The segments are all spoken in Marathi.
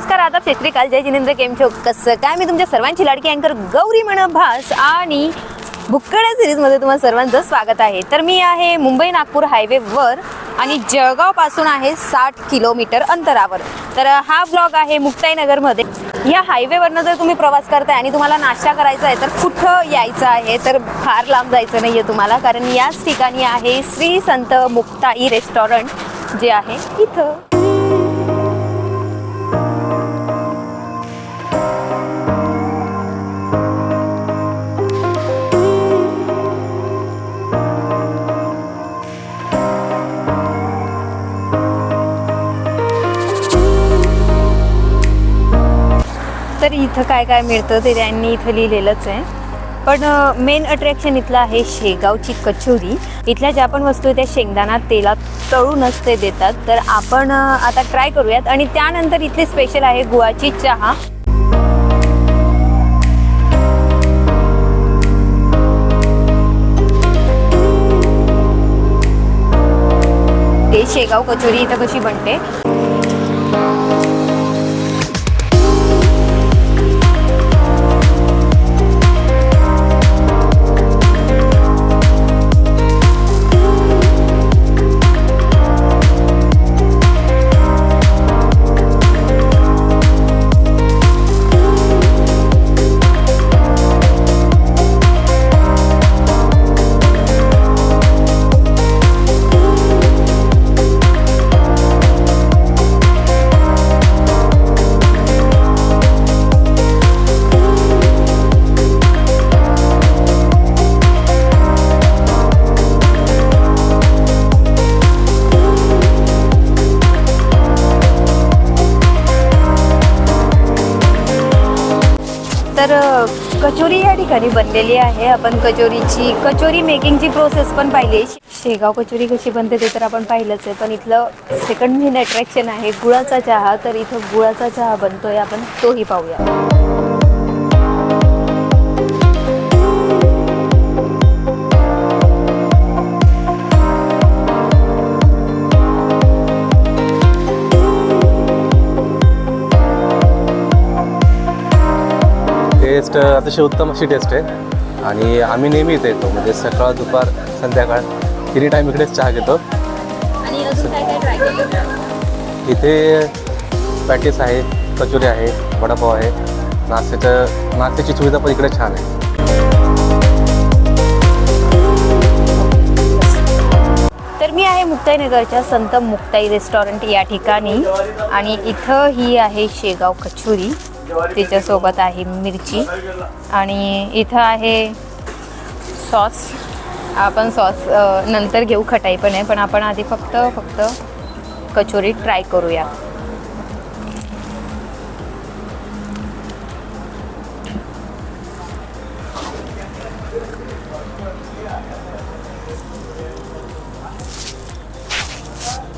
नमस्कार आता श्रीकाल जय जिनेंद्र केम छो कसं काय? मी तुमच्या सर्वांची लाडकी अँकर गौरी म्हण भास आणि भुक्कड्या सिरीजमध्ये तुम्हाला सर्वांचं स्वागत आहे. तर मी आहे मुंबई नागपूर हायवेवर आणि जळगावपासून आहे साठ किलोमीटर अंतरावर. तर हा ब्लॉग आहे मुक्ताईनगरमध्ये या हायवेवरनं जर तुम्ही प्रवास करताय आणि तुम्हाला नाश्ता करायचा आहे तर कुठं यायचं आहे? तर फार लांब जायचं नाही आहे तुम्हाला कारण याच ठिकाणी आहे श्री संत मुक्ताई रेस्टॉरंट जे आहे इथं. तर इथं काय काय मिळतं ते त्यांनी इथं लिहिलेलंच आहे. पण मेन अट्रॅक्शन इथलं आहे शेगावची कचोरी. इथल्या ज्या पण वस्तू त्या शेंगदाणा तेलात तळूनच ते देतात. तर आपण आता ट्राय करूयात. आणि त्यानंतर इथली स्पेशल आहे गुळाची चहा. ते शेगाव कचोरी इथं कशी बनते? तर कचोरी या ठिकाणी बनलेली आहे. आपण कचोरीची कचोरी मेकिंगची प्रोसेस पण पाहिली शेगाव कचोरी कशी बनते ते तर आपण पाहिलंच आहे. पण इथलं सेकंड मेन अट्रॅक्शन आहे गुळाचा चहा. तर इथं गुळाचा चहा बनतोय. आपण तोही पाहूया. टेस्ट अतिशय उत्तम अशी टेस्ट आहे. आणि आम्ही नेहमी इथे येतो म्हणजे सकाळ दुपार संध्याकाळ तिन्ही टाईम इकडेच चहा घेतो. इथे पॅटीस आहे कचोरी आहे वडापाव आहे. नाश्त्याचं नाश्त्याची सुविधा पण इकडे छान आहे. तर मी आहे मुक्ताईनगरच्या संत मुक्ताई रेस्टॉरंट या ठिकाणी. आणि इथं ही आहे शेगाव कचोरी. तिच्यासोबत आहे मिरची. आणि इथं आहे सॉस. आपण सॉस नंतर घेऊ खटाई पण आहे पण आपण आधी फक्त फक्त कचोरी ट्राय करूया.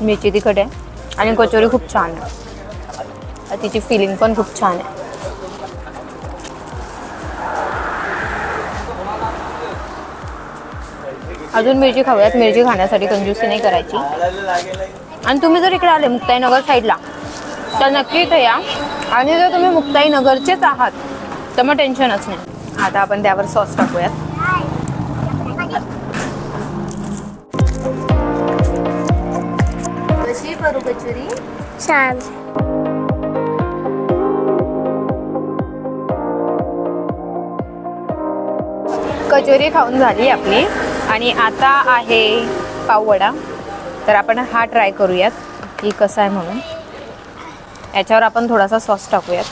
मिरची तिखट आहे. आणि कचोरी खूप छान आहे. तिची फिलिंग पण खूप छान आहे. अजून मिरची खाऊयात. मिरची खाण्यासाठी कंजूसी नाही करायची. आणि तुम्ही जर इकडे आले मुक्ताईनगर साईडला तर नक्की इथे या. आणि जर तुम्ही मुक्ताईनगरचेच आहात तर मग टेन्शनच नाही. आता आपण त्यावर सॉस टाकूयात. कशी करू कचोरी छान. कचोरी खाऊन झाली आपली. आणि आता आहे पाववडा तर आपण हा ट्राय करूयात. की कसा आहे म्हणून. याच्यावर आपण थोडासा सॉस टाकूयात.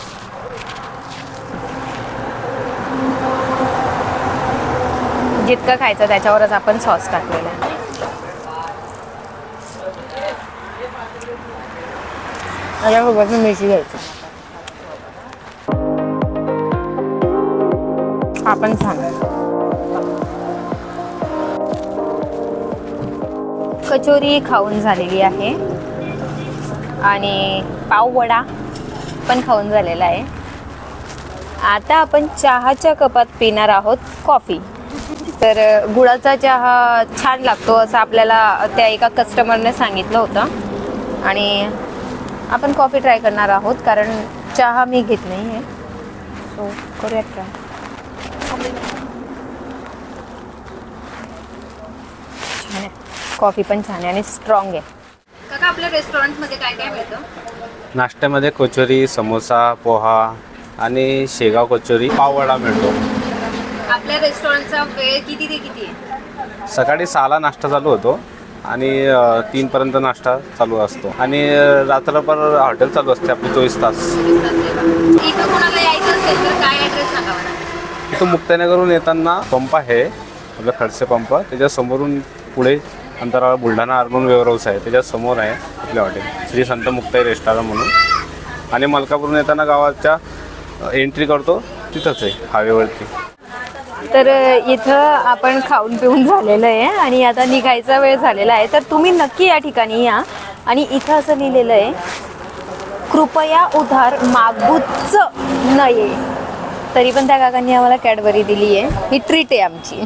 जितकं खायचं त्याच्यावरच आपण सॉस टाकलेला आहे. त्याच्यासोबत मिरची घ्यायची. हा पण छान कचोरी खाऊन झालेली आहे. आणि पाववडा पण खाऊन झालेला आहे. आता आपण चहाच्या कपात पिणार आहोत कॉफी. तर गुळाचा चहा छान लागतो असं आपल्याला त्या एका कस्टमरने सांगितलं होतं. आणि आपण कॉफी ट्राय करणार आहोत कारण चहा मी घेत नाही आहे सो करूयात ट्राय छान आहे कॉफी पण छान आहे आणि स्ट्रॉंग आहे. काका आपल्या रेस्टॉरंटमध्ये काय काय मिळतं? नाश्त्यामध्ये कचोरी समोसा पोहा आणि शेगाव कचोरी पाववडा मिळतो. आपल्या रेस्टॉरंटचा वेळ किती ते किती आहे? सकाळी सहाला नाश्ता चालू होतो आणि अ, तीनपर्यंत नाश्ता चालू असतो. आणि अ, रात्रभर हॉटेल चालू असते आपली चोवीस तास. इथं कोणाला यायचं असेल तर काय ॲड्रेस सांगा मला इथं मुक्ताईनगरहून येताना पंप आहे आपला खडसे पंप. त्याच्या समोरून पुढे अंतराळ बुलढाणा अर्बन वेअर हाऊस आहे. त्याच्यासमोर आहे आपल्या हॉटेल श्री संत मुक्ताई रेस्टॉरंट म्हणून. आणि मलकापूरून येताना गावाच्या एंट्री करतो. तिथंच आहे हायवेवरती तर इथं आपण खाऊन पिऊन झालेलं आहे आणि आता निघायचा वेळ झालेला आहे. तर तुम्ही नक्की या ठिकाणी या. आणि इथं असं लिहिलेलं आहे कृपया उधार मागूच नये. तरी पण त्या काकांनी आम्हाला कॅडबरी दिली आहे ही ट्रीट आहे आमची.